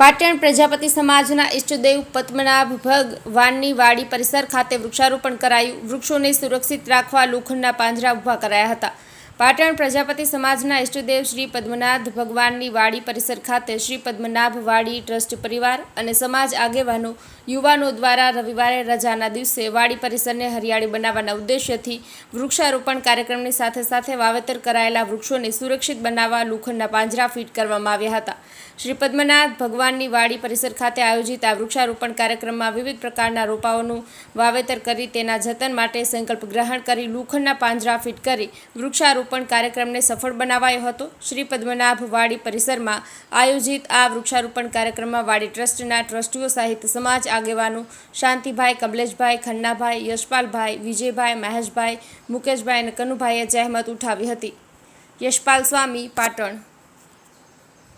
પાટણ પ્રજાપતિ સમાજના ઇષ્ટદેવ પદ્મનાભ ભગવાનની વાડી પરિસર ખાતે વૃક્ષારોપણ કરાયું. વૃક્ષોને સુરક્ષિત રાખવા લોખંડના પાંજરા ઊભા કરાયા હતા. પાટણ પ્રજાપતિ સમાજના ઇષ્ટદેવ શ્રી પદ્મનાથ ભગવાનની વાડી પરિસર ખાતે શ્રી પદ્મનાભ વાડી ટ્રસ્ટ પરિવાર અને સમાજ આગેવાનો યુવાનો દ્વારા રવિવારે રજાના દિવસે વાડી પરિસરને હરિયાળી બનાવવાના ઉદ્દેશ્યથી વૃક્ષારોપણ કાર્યક્રમની સાથે સાથે વાવેતર કરાયેલા વૃક્ષોને સુરક્ષિત બનાવવા લોખંડના પાંજરા ફીટ કરવામાં આવ્યા હતા. શ્રી પદ્મનાથ ભગવાનની વાડી પરિસર ખાતે આયોજિત આ વૃક્ષારોપણ કાર્યક્રમમાં વિવિધ પ્રકારના રોપાઓનું વાવેતર કરી તેના જતન માટે સંકલ્પ ગ્રહણ કરી લોખંડના પાંજરા ફીટ કરી વૃક્ષારોપણ કાર્યક્રમને સફળ બનાવાયો હતો. શ્રી પદ્મનાભ વાડી પરિસરમાં આયોજિત આ વૃક્ષારોપણ કાર્યક્રમમાં વાડી ટ્રસ્ટના ટ્રસ્ટીઓ સહિત સમાજ આગેવાનો શાંતિભાઈ, કમલેશભાઈ, ખન્નાભાઈ, યશપાલભાઈ, વિજયભાઈ, મહેશભાઈ, મુકેશભાઈ અને કનુભાઈએ જહેમત ઉઠાવી હતી. યશપાલ સ્વામી, પાટણ.